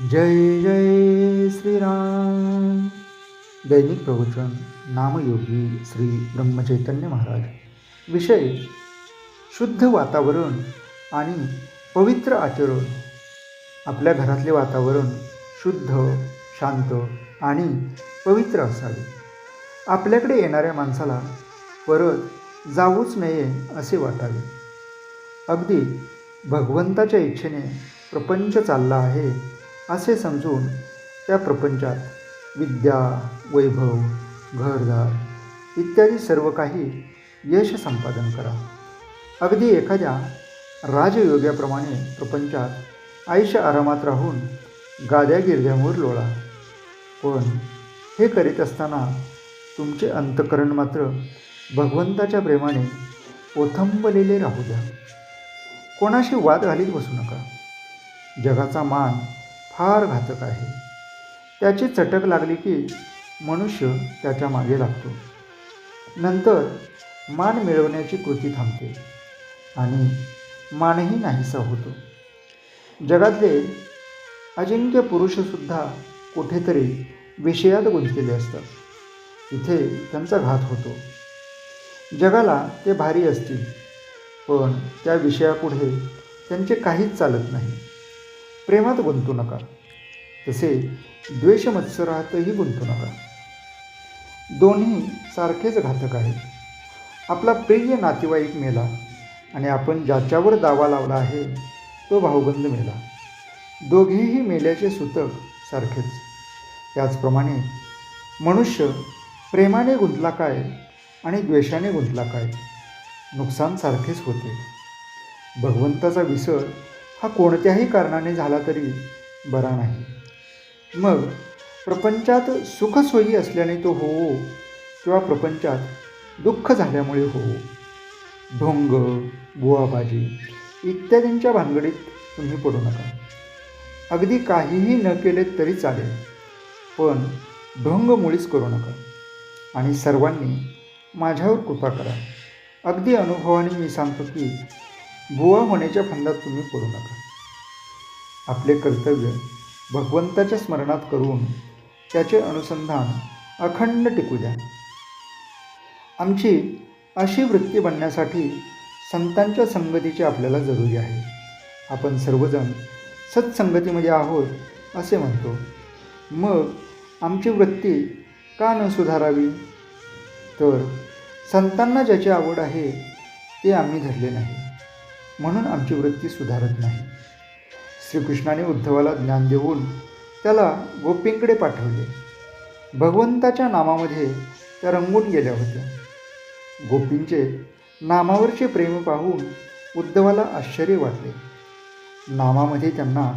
जय जय श्रीराम. दैनिक प्रवचन नामयोगी श्री ब्रह्मचैतन्य महाराज. विषय शुद्ध वातावरण आणि पवित्र आचरण. आपल्या घरातले वातावरण शुद्ध शांत आणि पवित्र असावे. आपल्याकडे येणाऱ्या माणसाला परत जाऊच नये असे वाटावे. अगदी भगवंताच्या इच्छेने प्रपंच चालला आहे असे समजून त्या प्रपंचात विद्या वैभव घरदार इत्यादी सर्व काही यश संपादन करा. अगदी एखाद्या राजयोग्याप्रमाणे प्रपंचात आयुष्य आरामात राहून गाद्या गिरद्यांवर लोळा. पण हे करीत असताना तुमचे अंतकरण मात्र भगवंताच्या प्रेमाने ओथंबलेले राहू द्या. कोणाशी वाद घालीत बसू नका. जगाचा मान फार घातक आहे. त्याची चटक लागली की मनुष्य त्याच्यामागे लागतो. नंतर मान मिळवण्याची कृती थांबते आणि मानही नाहीसा होतो. जगातले अजिंक्य पुरुषसुद्धा कुठेतरी विषयात गुंतलेले असतात. इथे त्यांचा घात होतो. जगाला ते भारी असतील पण त्या विषयापुढे त्यांचे काहीच चालत नाही. प्रेमात गुंतू नका. तसे द्वेषमत्सरातही गुंतू नका. दोन्ही सारखेच घातक आहेत. आपला प्रिय नातेवाईक मेला आणि आपण ज्याच्यावर दावा लावला आहे तो भाऊबंद मेला. दोघेही मेल्याचे सूतक सारखेच. त्याचप्रमाणे मनुष्य प्रेमाने गुंतला काय आणि द्वेषाने गुंतला काय नुकसान सारखेच होते. भगवंताचा विसर हा कोणत्याही कारणाने झाला तरी बरा नाही. मग प्रपंचात सुखसोयी असल्याने तो होवो किंवा प्रपंचात दुःख झाल्यामुळे होवो. ढोंग बुवाबाजी इत्यादींच्या भानगडीत तुम्ही पडू नका. अगदी काहीही न केले तरी चालेल पण ढोंग मुळीच करू नका. आणि सर्वांनी माझ्यावर कृपा करा. अगदी अनुभवाने मी सांगतो की भुवा होण्याच्या फंदात तुम्ही पडू नका. आपले कर्तव्य भगवंताच्या स्मरणात करून त्याचे अनुसंधान अखंड टिकू द्या. आमची अशी वृत्ती बनण्यासाठी संतांच्या संगतीची आपल्याला जरुरी आहे. आपण सर्वजण सत्संगतीमध्ये आहोत असे म्हणतो. मग आमची वृत्ती का न सुधारावी? तर संतांना ज्याची आवड आहे ते आम्ही धरले नाही. म्हणून आमची वृत्ती सुधारत नाही. श्रीकृष्णाने उद्धवाला ज्ञान देऊन त्याला गोपींकडे पाठवले. भगवंताच्या नामामध्ये त्या रंगून गेल्या होत्या. गोपींचे नामावरचे प्रेम पाहून उद्धवाला आश्चर्य वाटले. नामामध्ये त्यांना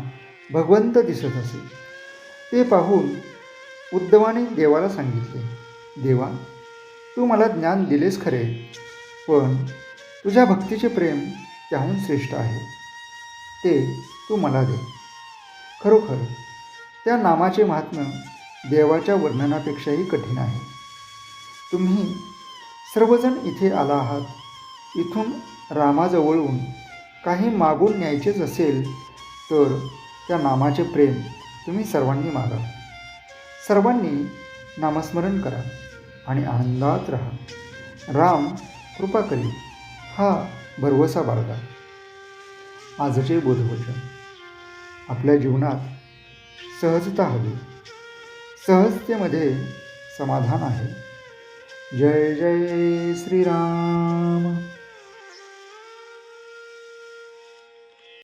भगवंत दिसत असे. ते पाहून उद्धवाने देवाला सांगितले देवा तू मला ज्ञान दिलेस खरे पण तुझ्या भक्तीचे प्रेम त्याहून श्रेष्ठ आहे. ते तू मला दे. खरोखर त्या नामाचे महात्म्य देवाच्या वर्णनापेक्षाही कठीण आहे. तुम्ही सर्वजण इथे आला आहात. इथून रामाजवळून काही मागून न्यायचेच असेल तर त्या नामाचे प्रेम तुम्ही सर्वांनी मागा. सर्वांनी नामस्मरण करा आणि आनंदात राहा. राम कृपा करी. हा भरवसा बाळगा. आजचे बोधवचन आपल्या जीवनात सहजता हवी. सहजतेमध्ये समाधान आहे. जय जय श्रीराम.